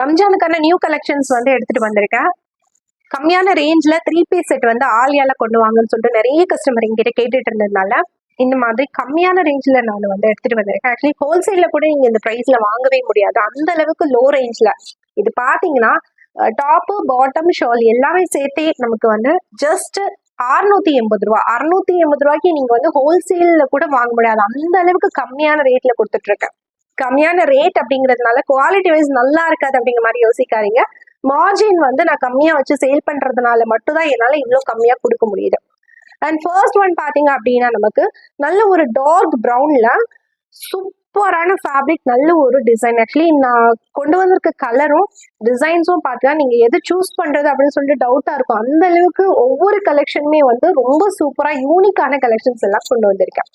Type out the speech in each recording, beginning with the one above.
ரம்ஜானுக்கான new collections வந்து எடுத்துட்டு வந்திருக்கேன். கம்மியான ரேஞ்சில் த்ரீ பீஸ் செட் வந்து ஆலியால கொண்டு வாங்கன்னு சொல்லிட்டு நிறைய கஸ்டமர் எங்கிட்ட கேட்டுட்டு இருந்ததுனால இந்த மாதிரி கம்மியான ரேஞ்சில் நான் வந்து எடுத்துட்டு வந்திருக்கேன். ஆக்சுவலி ஹோல்சேலில் கூட நீங்கள் இந்த ப்ரைஸில் வாங்கவே முடியாது. அந்த அளவுக்கு லோ. ரேஞ்சில் இது பார்த்தீங்கன்னா டாப்பு பாட்டம் ஷால் எல்லாமே சேர்த்தே நமக்கு வந்து ஜஸ்ட் அறுநூத்தி எண்பது ரூபா. அறுநூத்தி எண்பது ரூபாய்க்கு நீங்க வந்து ஹோல்சேல்ல கூட வாங்க முடியாது. அந்த அளவுக்கு கம்மியான ரேட்ல கொடுத்துட்டு இருக்கேன். கம்மியான ரேட் அப்படிங்கிறதுனால குவாலிட்டி வைஸ் நல்லா இருக்காது அப்படிங்கிற மாதிரி யோசிக்காதீங்க. மார்ஜின் வந்து நான் கம்மியா வச்சு சேல் பண்றதுனால மட்டும்தான் என்னால இவ்வளவு கம்மியா கொடுக்க முடியுது. அண்ட் ஃபர்ஸ்ட் ஒன் பாத்தீங்க அப்படின்னா நமக்கு நல்ல ஒரு டார்க் ப்ரௌன்ல சூப்பரான ஃபேப்ரிக் நல்ல ஒரு டிசைன் ஆக்சுவலி நான் கொண்டு வந்திருக்க கலரும் டிசைன்ஸும் பார்த்தா நீங்க எது சூஸ் பண்றது அப்படின்னு சொல்லிட்டு டவுட்டா இருக்கும். அந்த அளவுக்கு ஒவ்வொரு கலெக்ஷனுமே வந்து ரொம்ப சூப்பரா யூனிக்கான கலெக்ஷன்ஸ் எல்லாம் கொண்டு வந்திருக்கேன்.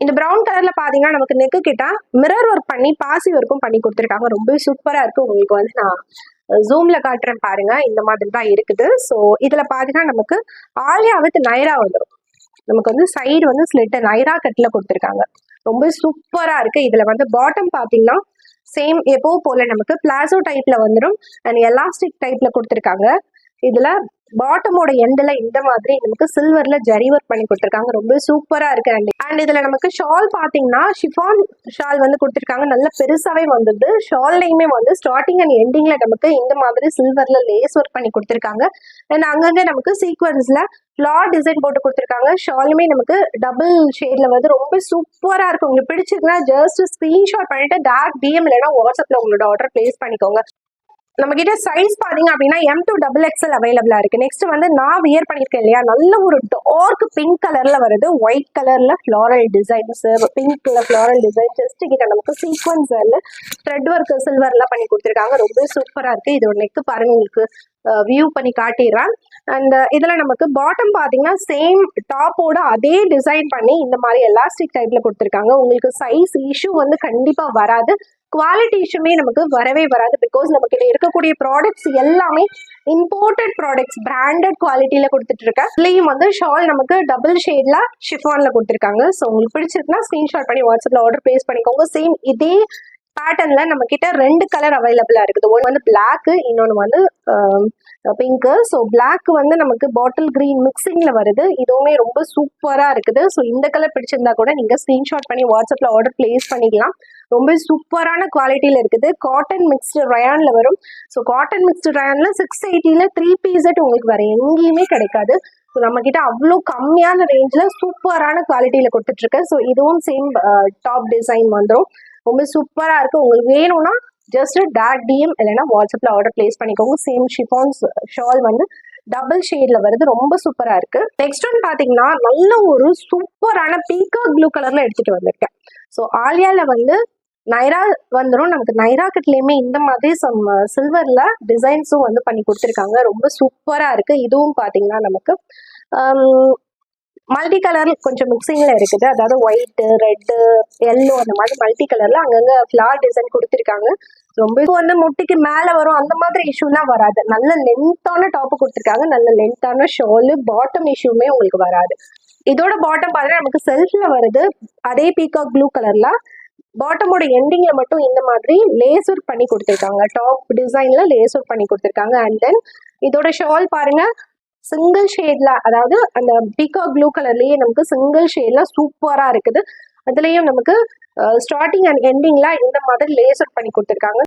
இந்த ப்ரௌன் கலர்ல பாத்தீங்கன்னா நமக்கு நெக்கு கிட்ட மிரர் ஒர்க் பண்ணி பாசி ஒர்க்கும் பண்ணி கொடுத்துருக்காங்க. ரொம்ப சூப்பரா இருக்கு. உங்களுக்கு வந்து நான் ஜூம்ல காட்டுறேன் பாருங்க. இந்த மாதிரி தான் இருக்குது. ஸோ இதுல பாத்தீங்கன்னா நமக்கு ஆலியா வித் நைரா வந்துடும் நமக்கு வந்து சைடு வந்து ஸ்லிட் நைரா கட்ல கொடுத்துருக்காங்க. ரொம்ப சூப்பரா இருக்கு. இதுல வந்து பாட்டம் பாத்தீங்கன்னா சேம் எப்போ போல நமக்கு பிளாசோ டைப்ல வந்துடும் அண்ட் எலாஸ்டிக் டைப்ல கொடுத்துருக்காங்க. இதுல பாட்டமோட எண்டில் இந்த மாதிரி நமக்கு சில்வர்ல ஜரி ஒர்க் பண்ணி கொடுத்துருக்காங்க. ரொம்ப சூப்பரா இருக்கு அண்ட் அண்ட் இதுல நமக்கு ஷால் பாத்தீங்கன்னா ஷிஃபான் ஷால் வந்து கொடுத்துருக்காங்க. நல்ல பெருசாவே வந்தது. ஷால்லையுமே வந்து ஸ்டார்டிங் அண்ட் எண்டிங்ல நமக்கு இந்த மாதிரி சில்வர்ல லேஸ் ஒர்க் பண்ணி கொடுத்துருக்காங்க. அண்ட் அங்கங்க நமக்கு சீக்வன்ஸ்ல ஃபிளார் டிசைன் போட்டு கொடுத்துருக்காங்க. ஷாலுமே நமக்கு டபுள் ஷேட்ல வந்து ரொம்ப சூப்பரா இருக்கு. உங்களுக்கு பிடிச்சிருக்குன்னா ஜஸ்ட் ஸ்கிரீன்ஷாட் பண்ணிட்டு டார்க் டிஎம் இல்லைன்னா வாட்ஸ்அப்ல உங்களோட ஆர்டர் பிளேஸ் பண்ணிக்கோங்க. நம்ம கிட்ட சைஸ் பாத்தீங்க அப்படின்னா எம் டூ டபுள் எக்ஸ்எல் அவைலபிளா இருக்கு. நெக்ஸ்ட் வந்து நான் வியர் பண்ணிருக்கேன் இல்லையா? நல்ல ஒரு டார்க் பிங்க் கலர்ல வருது. ஒயிட் கலர்ல ஃபிளாரல் டிசைன்ஸ் பிங்க்ல ஃபிளாரல் டிசைன் ஜஸ்ட் கிட்ட நமக்கு சீக்வன்ஸ் த்ரெட் ஒர்க் சில்வர்லாம் பண்ணி கொடுத்துருக்காங்க. ரொம்ப சூப்பரா இருக்கு. இதோட நெக் பாருங்க உங்களுக்கு வியூ பண்ணி காட்டிடுறேன். அண்ட் இதுல நமக்கு பாட்டம் பாத்தீங்கன்னா சேம் டாப்போட அதே டிசைன் பண்ணி இந்த மாதிரி எலாஸ்டிக் டைப்ல கொடுத்துருக்காங்க. உங்களுக்கு சைஸ் இஷ்யூ வந்து கண்டிப்பா வராது. குவாலிட்டி இஷ்யூமே நமக்கு வரவே வராது. பிகாஸ் நம்ம கிட்ட இருக்கக்கூடிய ப்ராடக்ட்ஸ் எல்லாமே இம்போர்ட்டட் ப்ராடக்ட்ஸ் பிராண்டட் குவாலிட்டியில கொடுத்துட்டு இருக்கேன் இதுலேயும் வந்து ஷால் நமக்கு டபுள் ஷேட்ல ஷிஃபானில் கொடுத்துருக்காங்க. ஸோ உங்களுக்கு பிடிச்சிருக்குன்னா ஸ்க்ரீன்ஷாட் பண்ணி வாட்ஸ்அப்ல ஆர்டர் பிளேஸ் பண்ணிக்கோங்க. சேம் இதே பேட்டர்ன்ல நம்ம கிட்ட ரெண்டு கலர் அவைலபிளா இருக்குது. ஒன்று வந்து பிளாக் இன்னொன்று வந்து பிங்க் ஸோ பிளாக் வந்து நமக்கு பாட்டில் கிரீன் மிக்சிங்ல வருது. இதுவுமே ரொம்ப சூப்பரா இருக்குது. ஸோ இந்த கலர் பிடிச்சிருந்தா கூட நீங்க ஸ்கிரீன்ஷாட் பண்ணி வாட்ஸ்அப்ல ஆர்டர் பிளேஸ் பண்ணிக்கலாம். ரொம்ப சூப்பரான குவாலிட்டியில இருக்குது. காட்டன் மிக்ஸ்டு ரயான்ல வரும். ஸோ காட்டன் மிக்ஸ்டு ரயான்ல சிக்ஸ் எயிட்டில த்ரீ பீசட் உங்களுக்கு வேற எங்கேயுமே கிடைக்காது. ஸோ நம்ம கிட்ட அவ்வளோ கம்மியான ரேஞ்சில் சூப்பரான குவாலிட்டியில் கொடுத்துட்ருக்கேன் ஸோ இதுவும் சேம் டாப் டிசைன் வந்துடும் ரொம்ப சூப்பராக இருக்குது உங்களுக்கு வேணும்னா ஜஸ்ட் டார்க் டிஎம் இல்லைன்னா வாட்ஸ்அப்பில் ஆர்டர் பிளேஸ் பண்ணிக்கோங்க. சேம் ஷிஃபான்ஸ் ஷால் வந்து டபுள் ஷேட்ல வருது. ரொம்ப சூப்பரா இருக்கு. நெக்ஸ்ட் ஒன் பாத்தீங்கன்னா நல்ல ஒரு சூப்பரான பீகாக் ப்ளூ கலர்ல எடுத்துட்டு வந்திருக்கேன். ஸோ ஆலியால வந்து நைரா வந்துடும் நமக்கு நைரா கிட்லேயுமே இந்த மாதிரி சம் சில்வர்ல டிசைன்ஸும் வந்து பண்ணி கொடுத்துருக்காங்க. ரொம்ப சூப்பரா இருக்கு. இதுவும் பாத்தீங்கன்னா நமக்கு um, மல்டி கலர் கொஞ்சம் மிக்சிங்ல இருக்குது. அதாவது ஒயிட் ரெட்டு எல்லோ அந்த மாதிரி மல்டி கலர்ல அங்கங்க ஃபிளார் டிசைன் கொடுத்துருக்காங்க. ரொம்ப இது வந்து முட்டிக்கு மேல வரும். அந்த மாதிரி இஷ்யூலாம் வராது. நல்ல லென்த்தான டாப் கொடுத்துருக்காங்க. நல்ல லென்த்தான ஷாலு பாட்டம் இஷ்யூமே உங்களுக்கு வராது. இதோட பாட்டம் பார்த்தீங்கன்னா நமக்கு செல்ஃப்ல வருது. அதே பீகாக் ப்ளூ கலர்ல பாட்டமோட எண்டிங்ல மட்டும் இந்த மாதிரி லேசர் பண்ணி கொடுத்துருக்காங்க. டாப் டிசைன்ல லேசர் பண்ணி கொடுத்துருக்காங்க. அண்ட் தென் இதோட ஷால் பாருங்க. சிங்கிள் ஷேட்ல அதாவது அந்த பீகாக் ப்ளூ கலர்லயே நமக்கு சிங்கிள் ஷேட்ல சூப்பரா இருக்குது. அதுலயும் நமக்கு ஸ்டார்டிங் அண்ட் எண்டிங்ல இந்த மாதிரி லேசர் பண்ணி கொடுத்துருக்காங்க.